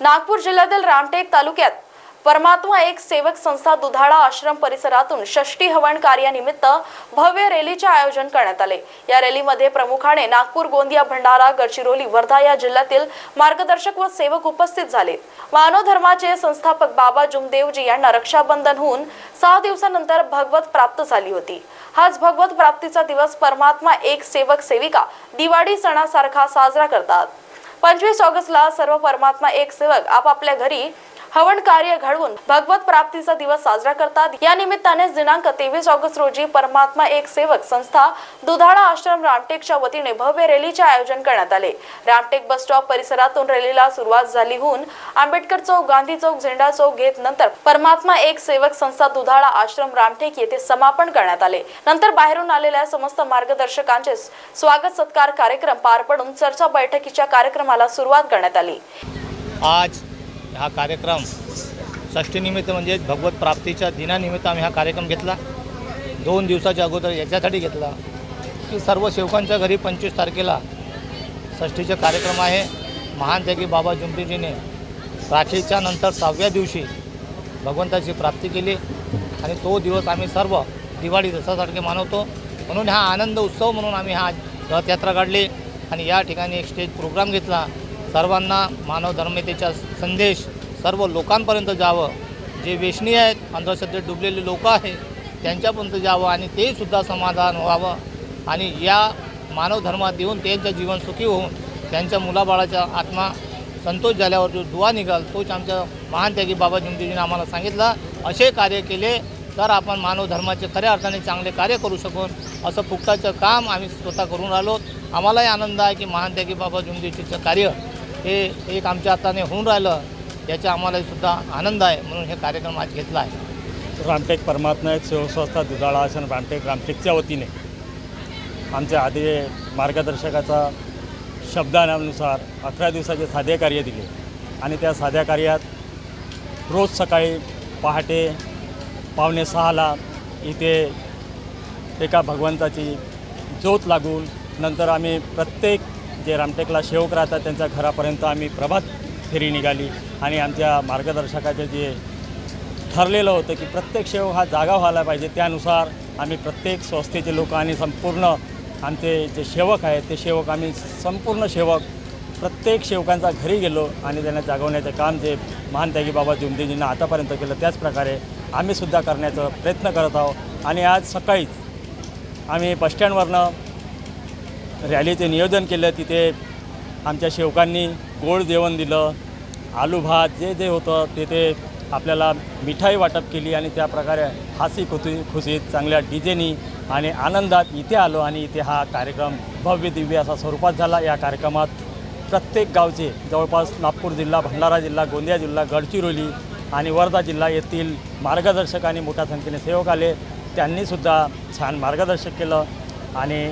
नागपूर जिल्ह्यातील रामटेक तालुक्यात परमात्मा एक सेवक संस्था दुधाळा आश्रम परिसरातून षष्टी हवन कार्यानिमित्त भव्य रॅलीचे आयोजन करण्यात आले. या रॅलीमध्ये प्रमुखाने नागपूर गोंदिया भंडारा गडचिरोली वर्धा या जिल्ह्यातील मार्गदर्शक व सेवक उपस्थित झाले. मानव धर्माचे संस्थापक बाबा जुमदेवजी यांना रक्षाबंधन होऊन सहा दिवसानंतर भगवत प्राप्त झाली होती. हाच भगवत प्राप्तीचा दिवस परमात्मा एक सेवक सेविका दिवाळी सणासारखा साजरा करतात. पंचवीस ऑगस्टला सर्व परमात्मा एक सेवक आपापल्या घरी हवन कार्य घडवून भगवत प्राप्तीचा दिवस साजरा करतात. या निमित्ताने दिनांक तेवीस ऑगस्ट रोजी परमात्मा एक सेवक संस्था दुधाळा आश्रम रामटेकच्या वतीने भव्य रॅलीचे आयोजन करण्यात आले. रामटेक बस स्टॉप परिसरातून रॅलीला सुरुवात झाली होऊन आंबेडकर चौक गांधी चौक झेंडा चौक घेत नंतर परमात्मा एक सेवक संस्था दुधाळा आश्रम रामटेक येथे समापन करण्यात आले. नंतर बाहेरून आलेल्या समस्त मार्गदर्शकांचे स्वागत सत्कार कार्यक्रम पार पडून चर्चा बैठकीच्या कार्यक्रमाला सुरुवात करण्यात आली. आज हा कार्यक्रम षष्टीनिमित्त म्हणजे भगवत प्राप्तीच्या दिनानिमित्त आम्ही हा कार्यक्रम घेतला. दोन दिवसाच्या अगोदर याच्यासाठी घेतला. की सर्व सेवकांच्या घरी पंचवीस तारखेला षष्टीचा कार्यक्रम आहे. महान त्यागी बाबा जुमतीजीने राखीच्या नंतर सहाव्या दिवशी भगवंताची प्राप्ती केली आणि तो दिवस आम्ही सर्व दिवाळी दसऱ्यासारखे मानवतो. म्हणून हा आनंद उत्सव म्हणून आम्ही हा रथयात्रा काढली आणि या ठिकाणी एक स्टेज प्रोग्राम घेतला. सर्वांना मानव धर्मतेचा संदेश सर्व लोकांपर्यंत जावं. जे वेशनी आहेत अंधश्रद्धेत डुबलेले लोक आहेत त्यांच्यापर्यंत जावं आणि तेसुद्धा समाधान व्हावं. आणि या मानव धर्मात येऊन त्यांचं जीवन सुखी होऊन त्यांच्या मुलाबाळाचा आत्मा संतोष झाल्यावर जो दुवा निघाल तोच आमच्या महान त्यागी बाबा जिमदेवजीने आम्हाला सांगितला. असे कार्य केले तर आपण मानव धर्माचे खऱ्या अर्थाने चांगले कार्य करू शकून असं फुकटाचं काम आम्ही स्वतः करून राहिलो. आम्हालाही आनंद आहे की महान त्यागी बाबा जुंदीजीचं कार्य हे एक आमच्या हाताने होऊन राहिलं याचा आम्हालाही सुद्धा आनंद आहे म्हणून हे कार्यक्रम आज घेतला आहे. रामटेक परमात्मा एक सेवसंस्था दुधाळा आसन रामटेक रामटेकच्या वतीने आमच्या आधी मार्गदर्शकाचा शब्दानुसार अकरा दिवसाचे साधे कार्य दिले आणि त्या साध्या कार्यात रोज सकाळी पहाटे पावणे सहाला इथे एका भगवंताची ज्योत लागून नंतर आम्ही प्रत्येक जे रामटेकला सेवक राहतात त्यांच्या घरापर्यंत आम्ही प्रभात फेरी निघाली. आणि आमच्या मार्गदर्शकाचे जे ठरलेलं होतं की प्रत्येक सेवक हा जागा व्हायला पाहिजे त्यानुसार आम्ही प्रत्येक संस्थेचे लोक आणि संपूर्ण आमचे जे सेवक आहेत ते सेवक आम्ही संपूर्ण सेवक प्रत्येक सेवकांच्या घरी गेलो आणि त्यांना जागवण्याचं काम जे महान त्यागी बाबा जुमदेजींना आतापर्यंत केलं त्याचप्रकारे आम्हीसुद्धा करण्याचा प्रयत्न करत आहोत. आणि आज सकाळीच आम्ही बसस्टँडवरनं रॅलीचे नियोजन केलं तिथे आमच्या शेवकांनी गोड जेवण दिलं आलू भात जे जे होतं ते ते आपल्याला मिठाई वाटप केली आणि त्या प्रकारे हासी खुशी खुशीत चांगल्या डीजेनी आणि आनंदात इथे आलो आणि इथे हा कार्यक्रम भव्य दिव्य असा स्वरूपात झाला. या कार्यक्रमात प्रत्येक गावचे जवळपास नागपूर जिल्हा भंडारा जिल्हा गोंदिया जिल्हा गडचिरोली आणि वर्धा जिल्हा येथील मार्गदर्शक आणि मोठ्या संख्येने सेवक आले. त्यांनीसुद्धा छान मार्गदर्शक केलं आणि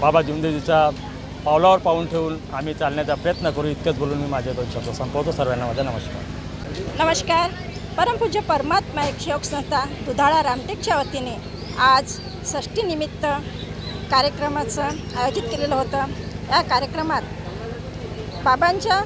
बाबा जुमदेजीच्या पावलावर पाऊल ठेवून आम्ही चालण्याचा प्रयत्न करू इतकंच बोलून मी माझ्या दोन शब्द संपवतो. सर्वांना माझा नमस्कार. नमस्कार. परमपूज्य परमात्मा एक सेवक संस्था दुधाळा रामटेकच्या वतीने आज षष्टीनिमित्त कार्यक्रमाचं आयोजित केलेलं होतं. या कार्यक्रमात बाबांच्या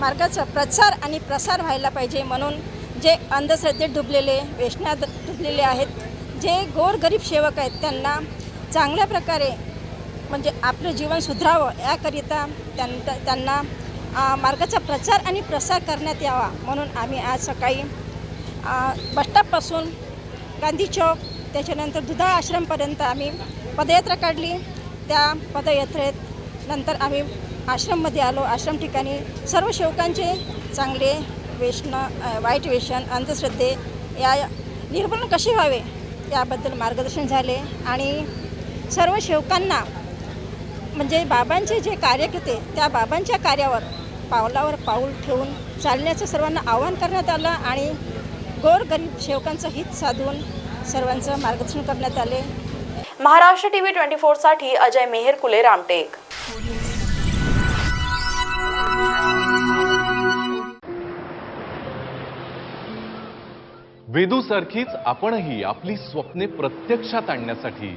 मार्गाचा प्रचार आणि प्रसार व्हायला पाहिजे म्हणून जे अंधश्रद्धेत डुबलेले वेशण्यात डुबलेले आहेत जे गोरगरीब सेवक आहेत त्यांना चांगल्या प्रकारे म्हणजे आपलं जीवन सुधारावं याकरिता त्यां त्यांना मार्गाचा प्रचार आणि प्रसार करण्यात यावा म्हणून आम्ही आज सकाळी बसस्टॉपपासून गांधी चौक त्याच्यानंतर दुधा आश्रमपर्यंत आम्ही पदयात्रा काढली. त्या पदयात्रेत नंतर आम्ही आश्रममध्ये आलो. आश्रम ठिकाणी सर्व सेवकांचे चांगले वेषण वाईट वेशन अंधश्रद्धे या निर्मूलन कसे व्हावे याबद्दल मार्गदर्शन झाले आणि सर्व सेवकांना म्हणजे बाबांचे जे कार्यकर्ते त्या बाबांच्या कार्यावर पावलावर पाऊल ठेवून चालण्याचं सर्वांना आवाहन करण्यात आलं आणि गोरगरीब सेवकांचं हित साधून सर्वांचं मार्गदर्शन करण्यात आले. महाराष्ट्र टीव्ही ट्वेंटी फोरसाठी अजय मेहेरकुले रामटेक. वेदूसारखीच आपणही आपली स्वप्ने प्रत्यक्षात आणण्यासाठी